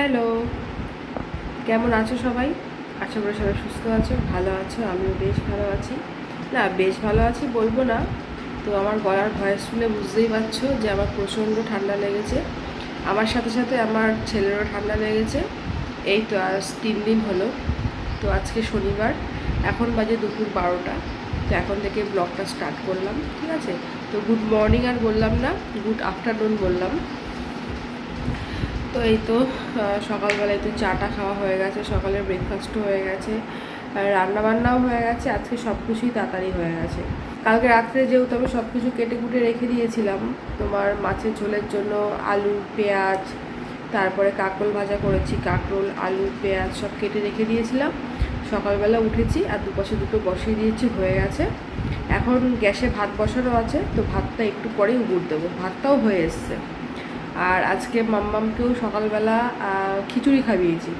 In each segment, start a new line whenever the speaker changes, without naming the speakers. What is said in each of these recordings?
Hello কেমন আছো সবাই? আশা করি সবাই সুস্থ আছো, ভালো আছো, আমিও বেশ ভালো আছি। না, বেশ ভালো আছি বলব না। তো আমার গলার ভয়েস শুনে বুঝতেই পারছ যে আমার প্রচণ্ড ঠান্ডা লেগেছে। আমার সাথে সাথে আমার ছেলেরও ঠান্ডা লেগেছে। এই তো আজ তিন দিন হলো। তো আজকে শনিবার, এখন বাজে দুপুর বারোটা। তো এখন থেকে ব্লগটা স্টার্ট করলাম, ঠিক আছে? তো গুড মর্নিং আর বললাম না, গুড আফটারনুন বললাম। তো এই তো সকালবেলায় তো চাটা খাওয়া হয়ে গেছে, সকালের ব্রেকফাস্টও হয়ে গেছে। আর রান্নাবান্নাও হয়ে গেছে, আজকে সব কিছুই তাড়াতাড়ি হয়ে গেছে। কালকে রাত্রে যেহেতু আমি সব কিছু কেটে কুটে রেখে দিয়েছিলাম, তোমার মাছের ঝোলের জন্য আলু, পেঁয়াজ, তারপরে কাকরোল ভাজা করেছি, কাকরোল, আলু, পেঁয়াজ সব কেটে রেখে দিয়েছিলাম। সকালবেলা উঠেছি আর দুপাশে দুটো বসিয়ে দিয়েছি, হয়ে গেছে। এখন গ্যাসে ভাত বসানো আছে, তো ভাতটা একটু পরেই উগুর দেবো, ভাতটাও হয়ে এসছে। আর আজকে মাম্মামকেও সকালবেলা খিচুড়ি খাইয়েছি।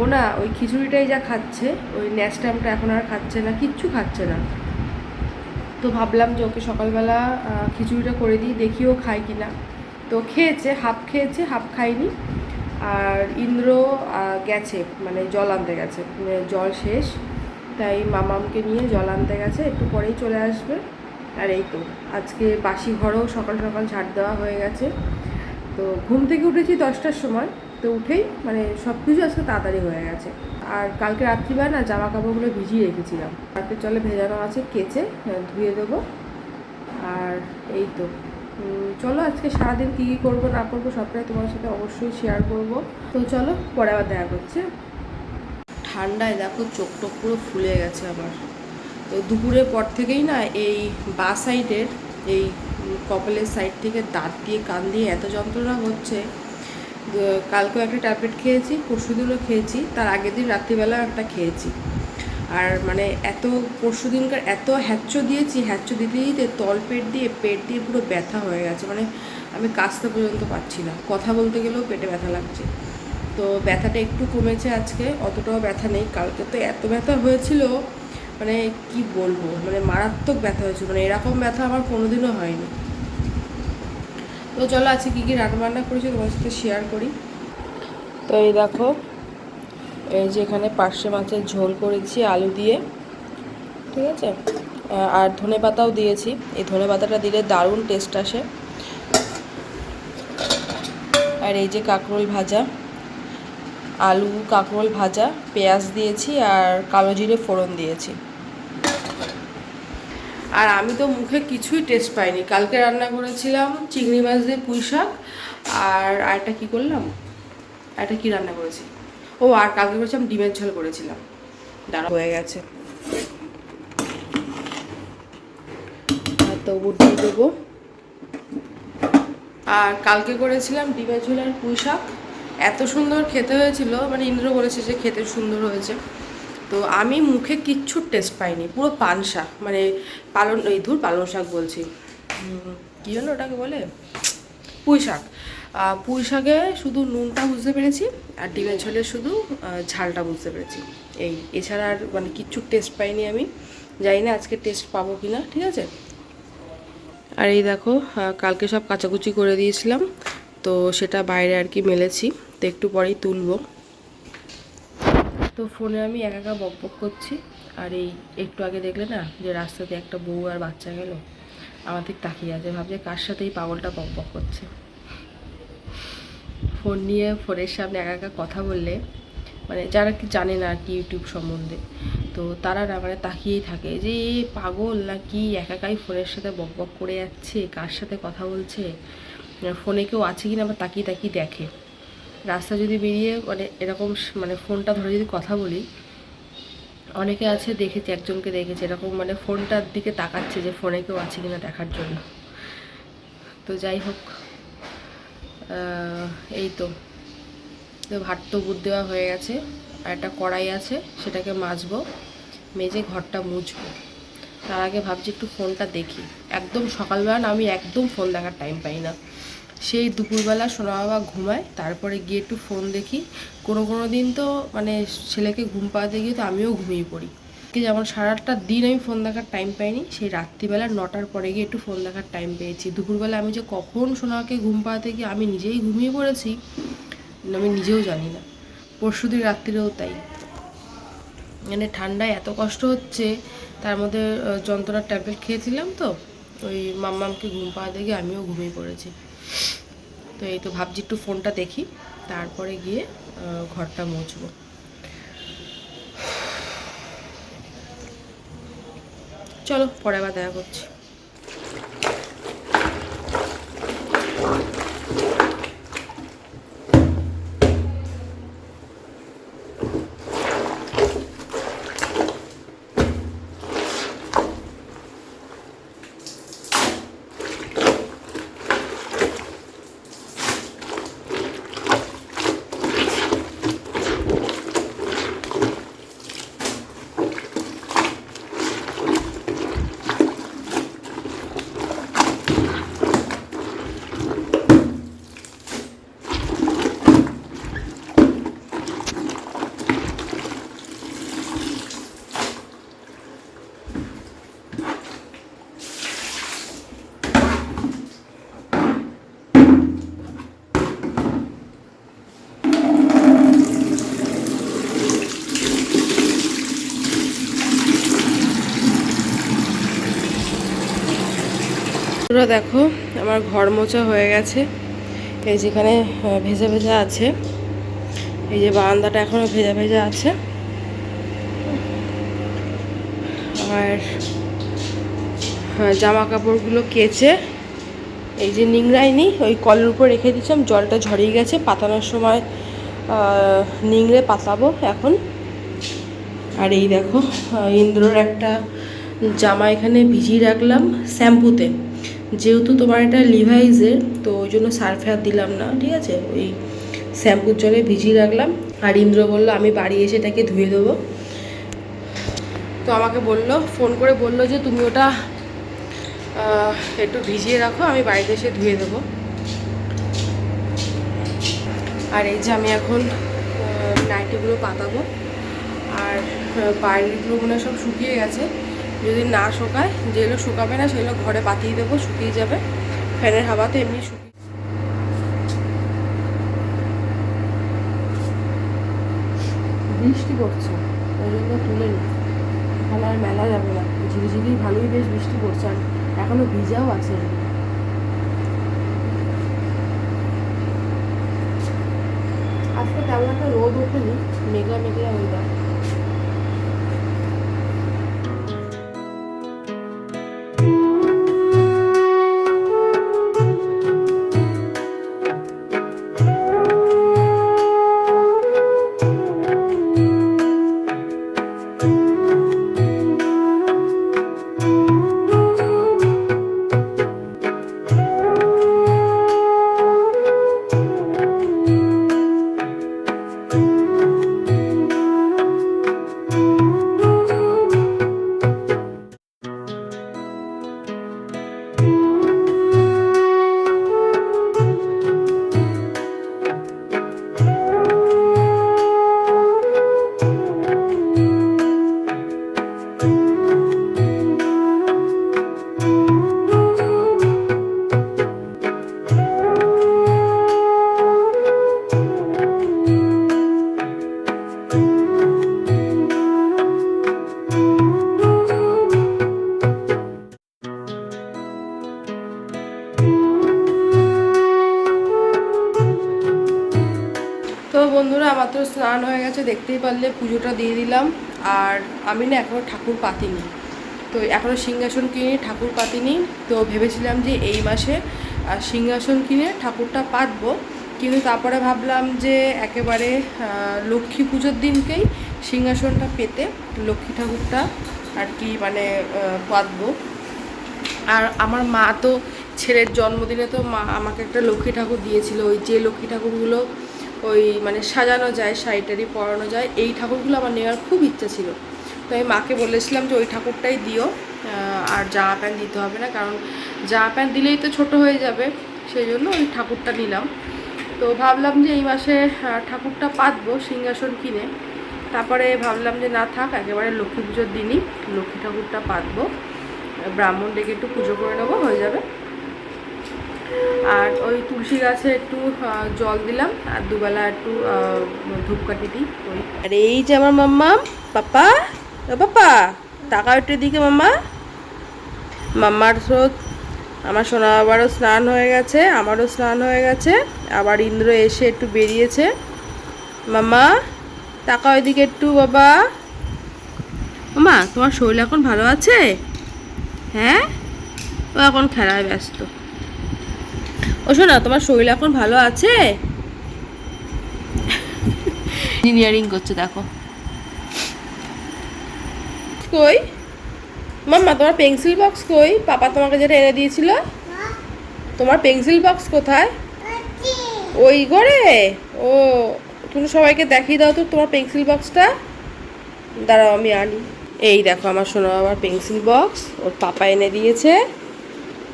ও না, ওই খিচুড়িটাই যা খাচ্ছে, ওই ন্যাস্টামটা এখন আর খাচ্ছে না, কিচ্ছু খাচ্ছে না। তো ভাবলাম যে ওকে সকালবেলা খিচুড়িটা করে দিই দেখিও খায় কি না তো খেয়েছে, হাফ খেয়েছে, হাফ খায়নি। আর ইন্দ্র গেছে মানে জল আনতে গেছে। মানে জল শেষ, তাই মামামকে নিয়ে জল আনতে গেছে, একটু পরেই চলে আসবে। আর এই তো, আজকে বাসি ঘরও সকাল সকাল ঝাড় দেওয়া হয়ে গেছে। তো ঘুম থেকে উঠেছি দশটার সময়, তো উঠেই মানে সব কিছু আজকে তাড়াতাড়ি হয়ে গেছে। আর কালকে রাত্রিবেলা না জামা কাপড়গুলো ভিজিয়ে রেখেছিলাম। কালকে চলে ভেজানো আছে, কেচে ধুয়ে দেবো। আর এই তো। চলো আজকে সারাদিন কী কী করব, না করব সবটাই তোমার সাথে অবশ্যই শেয়ার করব। তো চলো পরে আবার দেখা করছে। ঠান্ডায় দেখো চোখ টোক পুরো ফুলে গেছে আমার তো দুপুরের পর থেকেই না এই বা সাইডের এই কপালের সাইড থেকে দাঁত দিয়ে, কান দিয়ে এত যন্ত্রণা হচ্ছে। কালকেও একটা ট্যাবলেট খেয়েছি, পরশুদিনও খেয়েছি, তার আগের দিন রাত্রিবেলা একটা খেয়েছি। আর মানে এত পরশু দিনকার এত হ্যাচ্চো দিয়েছি হ্যাচ্চো দিতে দিতে তল পেট দিয়ে পেট দিয়ে পুরো ব্যথা হয়ে গেছে। মানে আমি কাজতে পর্যন্ত পাচ্ছি না। কথা বলতে গেলেও পেটে ব্যথা লাগছে। তো ব্যথাটা একটু কমেছে আজকে, অতটাও ব্যথা নেই। কালকে তো এত ব্যথা হয়েছিল মানে কি বলব? মানে মারাত্মক ব্যথা হয়েছিল। মানে এরকম ব্যথা আমার কোনোদিনও হয়নি। তো চলো আজকে কী কী রান্না বান্না করেছি তোমার সাথে শেয়ার করি। তো এই দেখো, এই যে এখানে পার্শে মাছের ঝোল করেছি আলু দিয়ে, ঠিক আছে? আর ধনে পাতাও দিয়েছি। এই ধনে পাতাটা দিলে দারুণ টেস্ট আসে। আর এই যে কাঁকরোল ভাজা। আলু কাঁকরোল ভাজা পেঁয়াজ দিয়েছি আর কালো জিরে ফোড়ন দিয়েছি। আর আমি তো মুখে কিছুই টেস্ট পাইনি। কালকে রান্না করেছিলাম চিংড়ি মাছ দিয়ে পুঁই শাক আর আরেকটা কী করলাম? আরেকটা কী রান্না করেছি? ও আর কালকে করেছিলাম ডিমের ঝোল করেছিলাম। দাঁড়া হয়ে গেছে। আর তো দিয়ে দেবো। আর কালকে করেছিলাম ডিমের ঝোল আর পুঁই শাক। এত সুন্দর খেতে হয়েছিল মানে ইন্দ্র বলেছে যে খেতে সুন্দর হয়েছে। তো আমি মুখে কিচ্ছু টেস্ট পাইনি, পুরো পানসা মানে পালন, এই ধুর পালং শাক বলছি। কী জন্য ওটাকে বলে? পুঁই শাক। পুঁই শাকে শুধু নুনটা বুঝতে পেরেছি, আর ডিমের ঝোলে শুধু ঝালটা বুঝতে পেরেছি। এই, এছাড়া আর মানে কিচ্ছু টেস্ট পাইনি আমি। জানি না আজকে টেস্ট পাবো কি না ঠিক আছে? আর এই দেখো কালকে সব কাচাকুচি করে দিয়েছিলাম। তো সেটা বাইরে আর কি মেলেছি, তো একটু পরেই তুলবো। তো ফোনে আমি একা একা বক বক করছি, আর এই একটু আগে দেখলে না যে রাস্তাতে একটা বউ আর বাচ্চা গেল, আমার দিক তাকিয়ে আছে, ভাবছে কার সাথে এই পাগলটা বক বক করছে। ফোন নিয়ে ফোনের সামনে একা একা কথা বললে মানে যারা কি জানে না আর কি ইউটিউব সম্বন্ধে, তো তারা না মানে তাকিয়েই থাকে যে এই পাগল না কি একা একাই ফোনের সাথে বক বক করে যাচ্ছে, কার সাথে কথা বলছে? ফোনে কেউ আছে কিনা বা তাকিয়ে তাকিয়ে দেখে। রাস্তা যদি বেরিয়ে মানে এরকম মানে ফোনটা ধরে যদি কথা বলি, অনেকে আছে দেখেছি, একজনকে দেখেছি, এরকম মানে ফোনটার দিকে তাকাচ্ছে যে ফোনে কেউ আছে কিনা দেখার জন্য। তো যাই হোক এই তো। ভাত তো বুট দেওয়া হয়ে গেছে, আর একটা কড়াই আছে, সেটাকে মাজবো, মেজে ঘরটা মুছবো। তার আগে ভাবছি একটু ফোনটা দেখি। একদম সকালবেলা না, আমি একদম ফোন দেখার টাইম পাই না। সেই দুপুরবেলা সোনা বাবা ঘুমায়, তারপরে গিয়ে একটু ফোন দেখি। কোনো কোনো দিন তো মানে ছেলেকে ঘুম পাড়াতে গিয়ে তো আমিও ঘুমিয়ে পড়ি। কি যেমন সারাটা দিন আমি ফোন দেখার টাইম পাইনি, সেই রাত্রিবেলা নটার পরে গিয়ে একটু ফোন দেখার টাইম পেয়েছি। দুপুরবেলা আমি যে কখন সোনাকে ঘুম পাড়াতে গিয়ে আমি নিজেই ঘুমিয়ে পড়েছি, আমি নিজেও জানি না। পরশু দিন রাত্রিরেও তাই। মানে ঠান্ডায় এত কষ্ট হচ্ছে, তার মধ্যে যন্ত্রণার ট্যাবলেট খেয়েছিলাম তো, ওই মাম্মামকে ঘুম পাওয়া দেখে আমিও ঘুমিয়ে পড়েছি। তো এই তো ভাবছি একটু ফোনটা দেখি, তারপরে গিয়ে ঘরটা মুছবো। চলো, পরে আবার দেখা করছি। তোরা দেখো আমার ঘর মোছা হয়ে গেছে। এই যেখানে ভেজা ভেজা আছে। এই যে বারান্দাটা এখনও ভেজা ভেজা আছে। আর হ্যাঁ, জামা কাপড়গুলো কেচে এই যে নিংড়াইনি ওই কলের উপর রেখে দিয়েছিলাম জলটা ঝরিয়ে গেছে। পাতানোর সময় নিংড়ে পাতাবো এখন। আর এই দেখো ইন্দ্রর একটা জামা এখানে ভিজিয়ে রাখলাম শ্যাম্পুতে। যেহেতু তোমার এটা লিভাইজের তো ওই জন্য সার্ফে আর দিলাম না, ঠিক আছে? ওই শ্যাম্পুর জলে ভিজিয়ে রাখলাম। আর ইন্দ্র বলল, আমি বাড়ি এসে এটাকে ধুয়ে দেবো। তো আমাকে বলল, ফোন করে বলল যে, তুমি ওটা একটু ভিজিয়ে রাখো, আমি বাড়িতে এসে ধুয়ে দেবো। আর এই যে আমি এখন নাইটিগুলো পাতাবো। আর বাইরেগুলো মনে সব শুকিয়ে গেছে। যদি না শুকায়, যেগুলো শুকাবে না সেগুলো ঘরে পাতিয়ে দেবো, শুকিয়ে যাবে। ফ্যানের হাওয়াতে এমনি শুকিয়ে বৃষ্টি পড়ছে, ওই জন্য তুলে নি। তাহলে আর মেলা যাবে না। ঝিরিঝিরি ভালোই বেশ বৃষ্টি পড়ছে, আর এখনও ভিজাও আছে। আজকে তেমন একটা রোদ ওঠেনি, মেঘলা মেঘলা ওয়েদার দেখতেই পারলে পুজোটা দিয়ে দিলাম। আর আমি না এখনও ঠাকুর পাতিনি। তো এখনও সিংহাসন কিনে, ঠাকুর পাতিনি। তো ভেবেছিলাম যে এই মাসে সিংহাসন কিনে ঠাকুরটা পাতবো। কিন্তু তারপরে ভাবলাম যে একেবারে লক্ষ্মী পুজোর দিনকেই সিংহাসনটা পেতে লক্ষ্মী ঠাকুরটা আর কি মানে পাতবো। আর আমার মা তো ছেলের জন্মদিনে তো মা আমাকে একটা লক্ষ্মী ঠাকুর দিয়েছিল। ওই যে লক্ষ্মী ঠাকুরগুলো ওই মানে সাজানো যায়, শাড়িটারি পরানো যায়, এই ঠাকুরগুলো আমার নেওয়ার খুব ইচ্ছা ছিল। তো আমি মাকে বলেছিলাম যে ওই ঠাকুরটাই দিও আর জামা প্যান্ট দিতে হবে না, কারণ জামা প্যান্ট দিলেই তো ছোট হয়ে যাবে, সেই জন্য ওই ঠাকুরটা নিলাম। তো ভাবলাম যে এই মাসে ঠাকুরটা পাতবো, সিংহাসন কিনে। তারপরে ভাবলাম যে না থাক, একেবারে লক্ষ্মী পুজোর দিনই লক্ষ্মী ঠাকুরটা পাতবো। ব্রাহ্মণ ডেকে একটু পুজো করে নেব, হয়ে যাবে। আর ওই তুলসী গাছে একটু জল দিলাম, আর দুবেলা একটু ধূপকাঠি দিই, ওই। আর এই যে আমার মাম্মা, পাপা, ও পাপা টাকা একটু দিকে মাম্মা। মাম্মার স্রোত, আমার সোনা বাবারও স্নান হয়ে গেছে, আমারও স্নান হয়ে গেছে, আবার ইন্দ্র এসে একটু বেরিয়েছে। মাম্মা টাকা ওইদিকে একটু বাবা। মা তোমার শরীর এখন ভালো আছে? হ্যাঁ? ও এখন খেলায় ব্যস্ত। ও শোনা তোমার শরীর এখন ভালো আছে? ইঞ্জিনিয়ারিং করছে দেখো। কই? মাম্মা তোমার পেন্সিল বক্স কই? পাপা তোমাকে যেটা এনে দিয়েছিল। তোমার পেন্সিল বক্স কোথায়? ওই ঘরে? ও তুমি সবাইকে দেখিয়ে দাও তো তোমার পেন্সিল বক্সটা দাঁড়াও আমি আনি। এই দেখো আমার সোনা বাবার পেন্সিল বক্স ওর পাপা এনে দিয়েছে।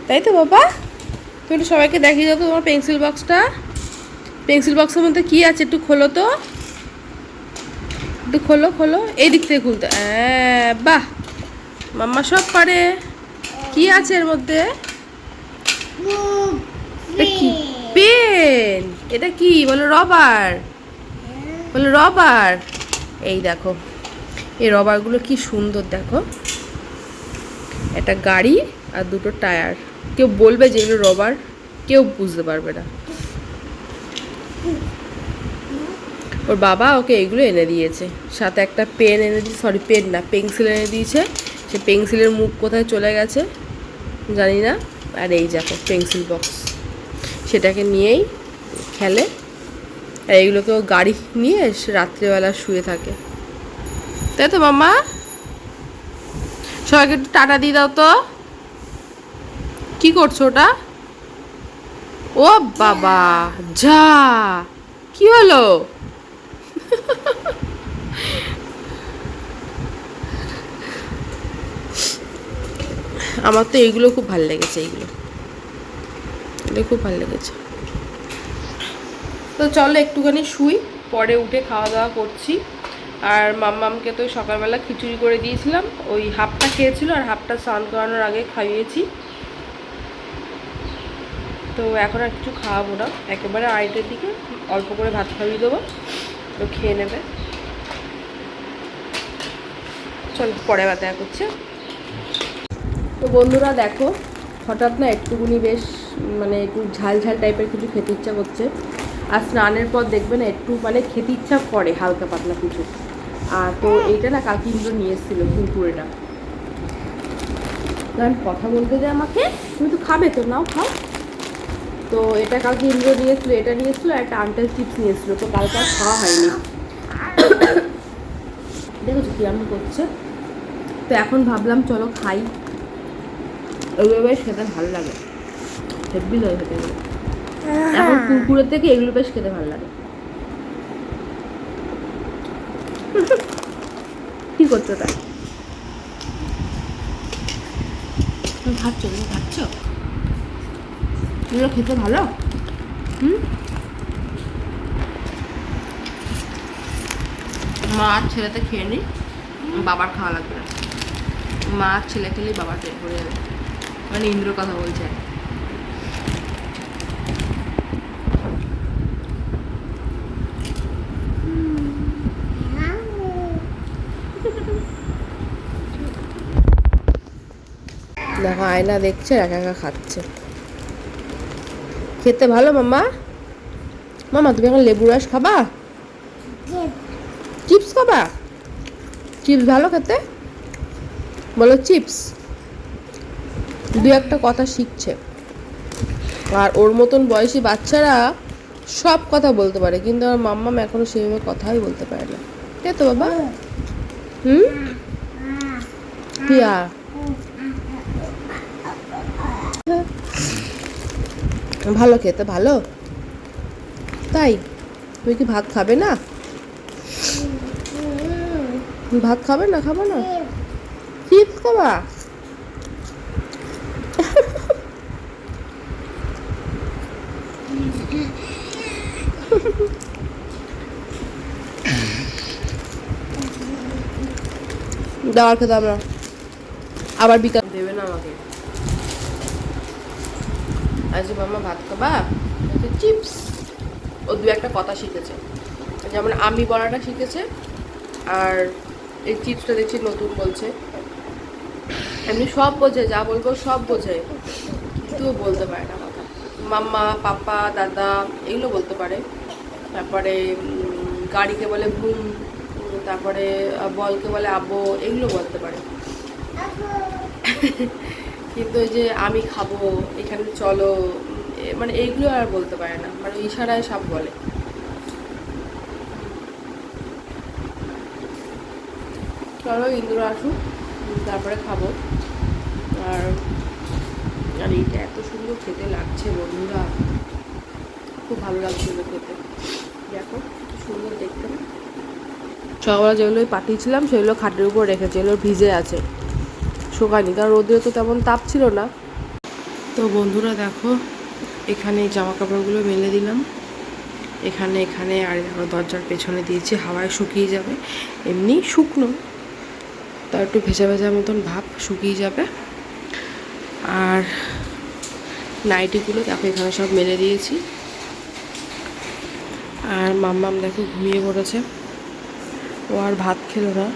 তাই তো বাবা? তুমি একটু সবাইকে দেখিয়ে দাও তো তোমার পেন্সিল বক্সটা পেন্সিল বক্সের মধ্যে কী আছে একটু খোলো তো। একটু খোলো খোলো। এই দিক থেকে খুলতে। হ্যাঁ বাহ। মাম্মা সব পারে। কি আছে এর মধ্যে? পেন। এটা কি? বলো রবার। বলো রবার। এই দেখো। এই রবারগুলো কি সুন্দর দেখো। একটা গাড়ি আর দুটো টায়ার। কেউ বলবে যে এগুলো রবার, কেউ বুঝতে পারবে না। ওর বাবা ওকে এগুলো এনে দিয়েছে। সাথে একটা পেন এনে দিয়েছে সরি পেন না, পেন্সিল এনে দিয়েছে। সে পেন্সিলের মুখ কোথায় চলে গেছে জানি না। আর এই দেখো, পেন্সিল বক্স। সেটাকে নিয়েই খেলে। আর এইগুলোকে ও গাড়ি নিয়ে রাত্রিবেলা শুয়ে থাকে। তাই তো মামা সবাইকে একটু টাটা দিয়ে দাও তো। কি করছ ওটা? ও বাবা, যা, কি হলো? আমার তো এইগুলো খুব ভালো লেগেছে, এইগুলো। খুব ভালো লেগেছে। তো চলো একটুখানি শুই, পরে উঠে খাওয়া দাওয়া করছি। আর মাম্মামকে তো সকালবেলা খিচুড়ি করে দিয়েছিলাম, ওই হাফটা খেয়েছিল আর হাফটা স্নান করানোর আগে খাইয়েছি। তো এখন আর কিছু খাওয়াবো না। একেবারে আড়াইটের দিকে অল্প করে ভাত খাইয়ে দেবো। তো খেয়ে নেবে। চল, পরে আবার দেখা করছে। তো বন্ধুরা, দেখো, হঠাৎ না একটুকুনি বেশ মানে একটু ঝাল ঝাল টাইপের কিছু খেতে ইচ্ছা করছে। আর স্নানের পর দেখবে না একটু মানে খেতে ইচ্ছা করে হালকা পাতলা কিছু। আর তো এইটা না কাকি নিয়ে এসেছিল কুরকুরেটা কারণ কথা বলতে দে আমাকে। তুমি তো খাবে তো, নাও খাও। তো এটা কালকে ইন্দ্র নিয়ে এসেছিল এটা নিয়ে এসেছিল একটা আন্টেল চিপস নিয়ে এসেছিল তো কালকে আর খাওয়া হয়নি। দেখেছ কি আমি করছে? তো এখন ভাবলাম, চলো খাই। বেশ খেতে ভালো লাগে। হেব্বি লাগে খেতে এখন কুরকুরের থেকে এগুলো বেশ খেতে ভালো লাগে। কি করছ তাই? খাচ্ছ তুমি খাচ্ছ এগুলো খেতে ভালো? হুম? মা আর ছেলেতে খেয়ে নি। বাবার খাওয়া লাগবে না। মা আর ছেলে খেলেই বাবার পেট ভরে যাবে। মানে ইন্দ্র কথা বলছে। দেখো, আয়না দেখছে একা একা খাচ্ছে। খেতে ভালো, মাম্মা? মামা তুমি এখন লেবু রস খাবা? চিপস খাবা? চিপস ভালো খেতে? বলো চিপস। দু একটা কথা শিখছে। আর ওর মতন বয়সী বাচ্চারা সব কথা বলতে পারে, কিন্তু আমার মাম্মাম এখনও সেভাবে কথাই বলতে পারে না। তাই তো বাবা? হুম? পিয়া ভালো খেতে, ভালো? তাই? তুমি কি ভাত খাবে না? ভাত খাবে না, খাব না? চিপস খাবা? দাওয়ার খেতে আমরা আবার বিকাল দেবে না আমাকে। আজ মামা ভাত খাবা চিপস। ও দু একটা কথা শিখেছে। যেমন আমি বলাটা শিখেছে, আর এই চিপসটা দেখছি নতুন বলছে। এমনি সব বোঝে, যা বলব সব বোঝে, কিন্তু বলতে পারে না কথা। মাম্মা, পাপা, দাদা, এগুলো বলতে পারে। তারপরে গাড়িকে বলে ঘুম, তারপরে বলকে বলে আব্বো এগুলো বলতে পারে। কিন্তু ওই যে আমি খাব, এখানে চলো মানে এইগুলো আর বলতে পারে না মানে ইশারায় সব বলে। চলো ইন্দ্র আসুক তারপরে খাব। আর আর এইটা এত সুন্দর খেতে লাগছে বন্ধুরা। খুব ভালো লাগছিল খেতে। দেখো সুন্দর দেখতে। সকালবেলা যেগুলো পাঠিয়েছিলাম, সেগুলো খাটের উপর রেখেছে, এগুলো ভিজে আছে। শোকায়নি, কারণ রোদে তো তেমন তাপ ছিল না। তো বন্ধুরা দেখো এখানে জামা কাপড়গুলো মেলে দিলাম। এখানে এখানে, আর দেখো দরজার পেছনে দিয়েছি, হাওয়ায় শুকিয়ে যাবে। এমনি শুকনো। তার একটু ভেজা ভেজা মতন ভাব শুকিয়ে যাবে। আর নাইটিগুলো দেখো, এখানে সব মেলে দিয়েছি। আর মাম্মাম দেখো ঘুমিয়ে পড়েছে। ও আর ভাত খেলো না।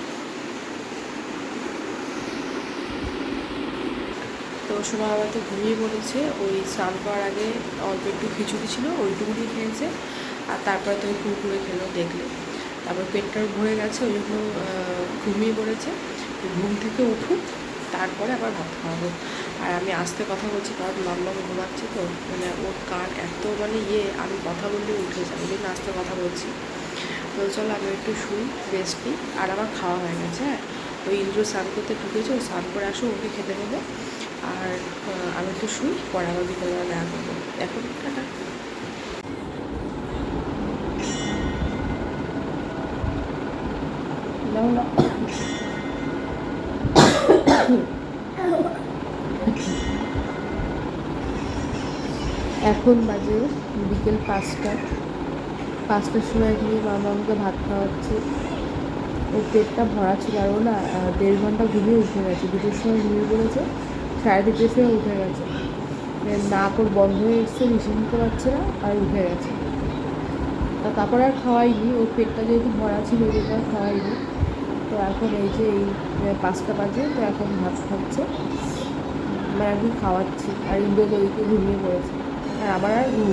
সময় আবার তো ঘুমিয়ে পড়েছে। ওই স্নান করার আগে অল্প একটু খিচুড়ি ছিল ওইটুকুনি খেয়েছে। আর তারপরে তো কুকুরে খেলো, দেখলে। তারপর পেটটাও ভরে গেছে, ওই জন্য ঘুমিয়ে পড়েছে। ঘুম থেকে উঠুক, তারপরে আবার ভাত খাওয়াবো। আর আমি আস্তে কথা বলছি, কারণ মাম্মা ঘুমাচ্ছে তো মানে ওর কান এত মানে ইয়ে আমি কথা বললে উঠে যায়, ওই আস্তে কথা বলছি। তো চলো আমি একটু শুই রেস্ট আর আমার খাওয়া হয়ে গেছে হ্যাঁ? ওই ইন্দ্র স্নান করতে ঢুকেছে, ও স্নান করে আসো ওকে খেতে দেবো। আর আমি একটু শুই পরে আবার বিকেলবেলা দেখা করব। এখন টাটা এখন বাজে বিকেল পাঁচটা। পাঁচটার সময় গিয়ে মামা আমাকে ভাত খাওয়াচ্ছে। ওর পেটটা ভরা ছিল আর ও না দেড় ঘণ্টা ঘুমিয়ে উঠে গেছে। দুটোর সময় ঘুমিয়ে পড়েছে। সাড়ে দুটোর উঠে গেছে। নাক ওর বন্ধ হয়ে এসছে নিঃশ্বাস নিতে পারছে না, আর উঠে গেছে। তা তারপরে আর খাওয়াইনি, ওর পেটটা যেহেতু ভরা ছিল, ওই আর খাওয়াইনি। তো এখন এই যে এই পাঁচটা বাজে, তো এখন ভাত খাচ্ছে। মানে আমি খাওয়াচ্ছি, আর ইন্দ্র ঘুমিয়ে পড়েছে। আর আমার আর ঘুম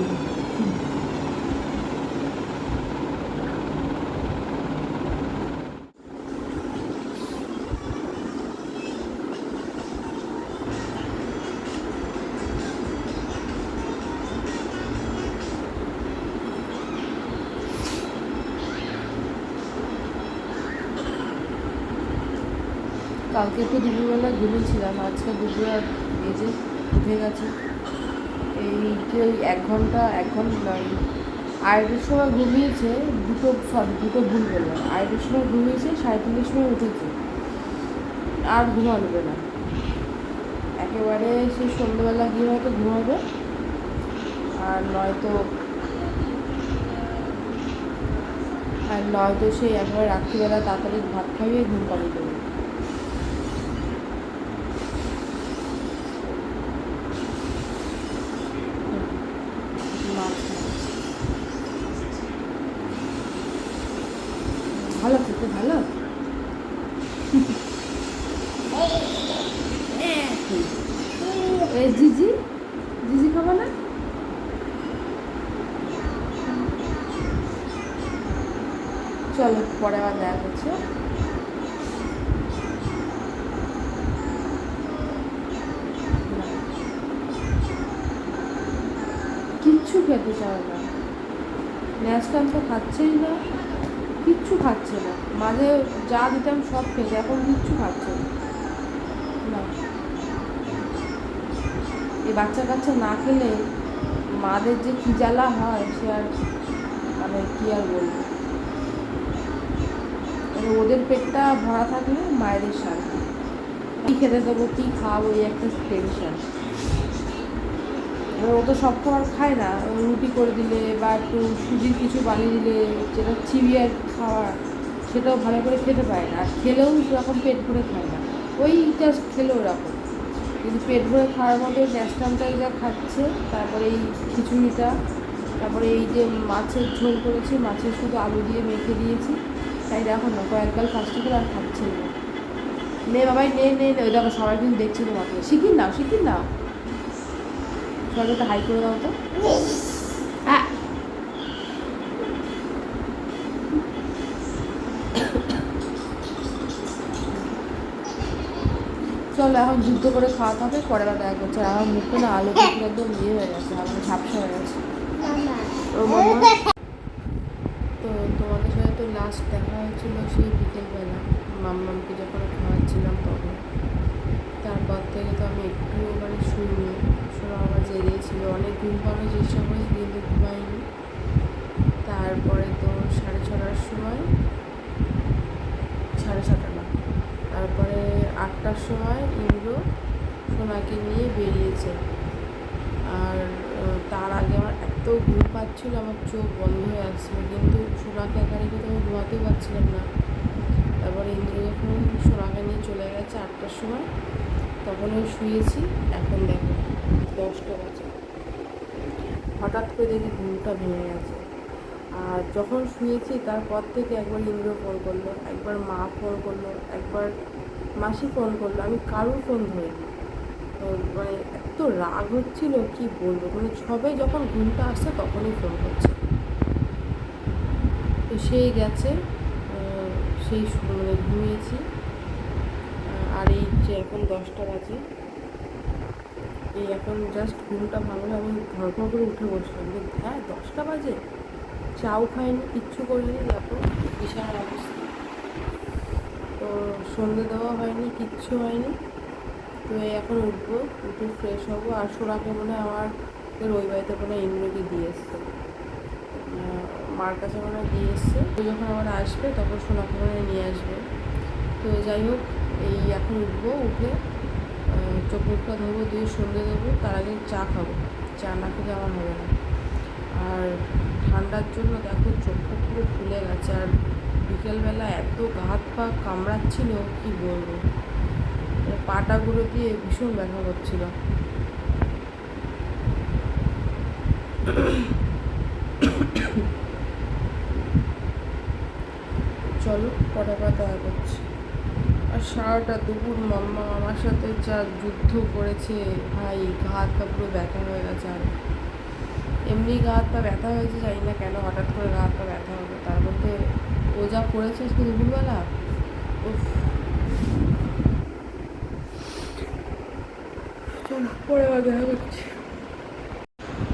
কালকে তো দুপুরবেলা ঘুমিয়েছিলাম, আজকে দুপুরে এই যে উঠে গেছে। এই ওই এক ঘণ্টা এক ঘণ্টা নয়, আড়াইটার সময় ঘুমিয়েছে, দুটো সরি দুটো ভুল বললাম, আড়াইটার সময় ঘুমিয়েছে, সাড়ে তিনটের সময় উঠেছে। আর ঘুমাবে না। একেবারে সেই সন্ধ্যেবেলা গিয়ে হয়তো ঘুমাবে, আর নয়তো আর নয়তো সেই একবার রাত্রিবেলা তাড়াতাড়ি ভাত খাইয়ে ঘুম পাড়িয়ে দেবে মাছ মাছ। ভালো খেতে ভালো এই জিজি? জিজি খাব না? চলো, পরে আবার দেখা করছে। কিচ্ছু খেতে চায় না। ন্যাস্টাম তো খাচ্ছেই না। কিচ্ছু খাচ্ছে না। মাঝে যা দিতাম সব খেতে এখন কিচ্ছু খাচ্ছে না। এই বাচ্চা কাচ্চা না খেলে মাদের যে কী জ্বালা হয়, সে আর মানে কী আর বলব? মানে ওদের পেটটা ভরা থাকলে মায়েদের শান্তি। কী খেতে দেবো, কী খাওয়াবো এই একটা টেনশন এবার ও তো সব খাবার খায় না। রুটি করে দিলে বা একটু সুজির কিছু বানিয়ে দিলে, যেটা চিবিয়ে খাওয়ার সেটাও ভালো করে খেতে পারে না। আর খেলেও সেরকম পেট ভরে খায় না। ওই জাস্ট খেলে ওরকম কিন্তু পেট ভরে খাওয়ার মধ্যে ন্যাস্টামটাই যা খাচ্ছে, তারপরে এই খিচুড়িটা, তারপরে এই যে মাছের ঝোল করেছি, মাছের শুধু আলু দিয়ে মেখে দিয়েছি, তাই দেখো না, কয়েককাল ফার্স্ট করে আর খাচ্ছে না। নে বাবাই, নে নে ওই দেখো সবাই কিন্তু দেখছে তোমাকে। শিখিন না শিখিন না সবাই তো হাই করে দাও তো। চলো, এখন যুদ্ধ করে খাওয়াতে হবে, পরে আবার দেখা করছে। আমার মুখে না আলু একদম ইয়ে হয়ে গেছে আমার ঝাপসা হয়ে গেছে। তো তোমাদের সাথে তো লাস্ট দেখা হয়েছিল সেই বিকেলবেলা। মাম্মামকে যখন খাওয়াচ্ছিলাম তখন। তারপর থেকে তো আমি একটু মানে শুনি শোনা, আমার জেগেছিল অনেক ঘুম পাওয়ার চেষ্টা করেছি, কিন্তু ঘুমাইনি। তারপরে তো সাড়ে ছটার সময়, সাড়ে ছটা না, তারপরে আটটার সময় ইন্দ্র সোনাকে নিয়ে বেরিয়েছে। আর তার আগে আমার এত ঘুম পাচ্ছিল, আমার চোখ বন্ধ হয়ে আসছিল কিন্তু সোনাকে একা রেখে তো আমি ঘুমাতেও পারছিলাম না। তারপরে ইন্দ্র যখন সোনাকে নিয়ে চলে গেছে আটটার সময়, তখন আমি শুয়েছি, এখন দেখো দশটা বাজে। হঠাৎ করে দেখি ঘুমটা ভেঙে গেছে। আর যখন শুয়েছি, তারপর থেকে একবার ইন্দ্র ফোন করল, একবার মা ফোন করল, একবার মাসি ফোন করল, আমি কারোর ফোন ধরিনি। মানে এত রাগ হচ্ছিল, কি বলব? মানে সবাই যখন ঘুমটা আসছে তখনই ফোন করছে। তো সেই গেছে সেই মানে ঘুমিয়েছি। আর এই যে এখন দশটা বাজে, এই এখন জাস্ট ঘুমটা ভালো ভাঙলো আমি ধরপড় করে উঠে বসলাম। যে হ্যাঁ দশটা বাজে, চাও খাইনি, কিচ্ছু করিনি, দেখো, বিশাল অবস্থা। তো সন্ধে দেওয়া হয়নি, কিচ্ছু হয়নি। তো এখন উঠবো, উঠে ফ্রেশ হব। আর সোনাকে মনে হয় আমার ওই বাড়িতে মনে হয় ইন্দ্রকে দিয়ে এসছে। মার কাছে মনে হয় দিয়ে এসছে। তো যখন আবার আসবে, তখন সোনাকে মনে নিয়ে আসবে। তো যাই হোক, এই এখন উঠবো, উঠে চোখ মুখটা ধরবো দিয়ে সন্ধে দেবো। তার আগে চা খাব। চা না খেলে আমার হবে না। আর ঠান্ডার জন্য দেখো চোখটা পুরো ফুলে গেছে। আর বিকেলবেলা এত গা হাত পা কামড়াচ্ছিল, কি বলব? পাটাগুলো দিয়ে ভীষণ ব্যথা করছিল। চলো, পরে দেখা করছি। আর সারাটা দুপুর মাম্মা আমার সাথে যা যুদ্ধ করেছে, ভাই হাত পা পুরো ব্যথা হয়ে গেছে আর। এমনি গা হাত পা ব্যথা হয়েছে জানি না কেন, হঠাৎ করে গা হাত পা ব্যথা হবে তার মধ্যে ও যা করেছে আজকে দুপুরবেলা?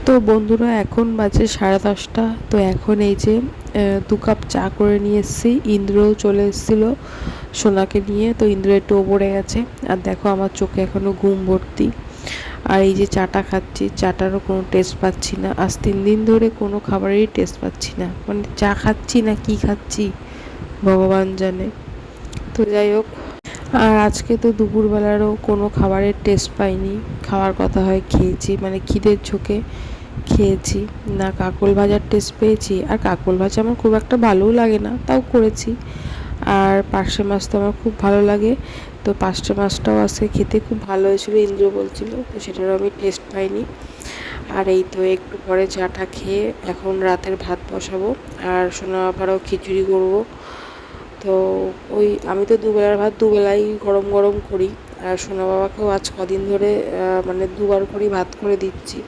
তো বন্ধুরা, এখন বাজে সাড়ে দশটা। তো এখন এই যে দু কাপ চা করে নিয়ে এসেছি। ইন্দ্রও চলে এসেছিল সোনাকে নিয়ে। তো ইন্দ্র একটু ওপরে গেছে। আর দেখো, আমার চোখে এখনও ঘুম ভর্তি। আর এই যে চাটা খাচ্ছি, চাটারও কোনো টেস্ট পাচ্ছি না। আজ তিন দিন ধরে কোনো খাবারেরই টেস্ট পাচ্ছি না। মানে চা খাচ্ছি না, কি খাচ্ছি, ভগবান জানে। তো যাই হোক, আর আজকে তো দুপুরবেলারও কোনো খাবারের টেস্ট পাইনি। খাওয়ার কথা হয় খেয়েছি মানে খিদের ঝোঁকে খেয়েছি। না কাকল ভাজার টেস্ট পেয়েছি, আর কাকল ভাজা আমার খুব একটা ভালোও লাগে না, তাও করেছি। আর পার্শে মাছ তো আমার খুব ভালো লাগে। তো পার্শে মাছটাও আজকে খেতে খুব ভালো হয়েছিল, ইন্দ্র বলছিল, তো সেটারও আমি টেস্ট পাইনি। আর এই তো একটু পরে চাটা খেয়ে এখন রাতের ভাত বসাবো, আর সোনা আবারও খিচুড়ি করব। তো ওই আমি তো দুবেলার ভাত দুবেলাই গরম গরম করি, আর সোনা বাবাকেও আজ কদিন ধরে মানে দুবার করেই ভাত করে দিচ্ছি।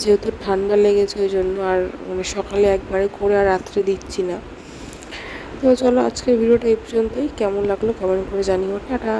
যেহেতু ঠান্ডা লেগেছে ওই জন্য, আর মানে সকালে একবারে করে আর রাত্রে দিচ্ছি না। তো চলো আজকের ভিডিওটা এই পর্যন্তই। কেমন লাগল কমেন্ট করে জানিও। টাটা।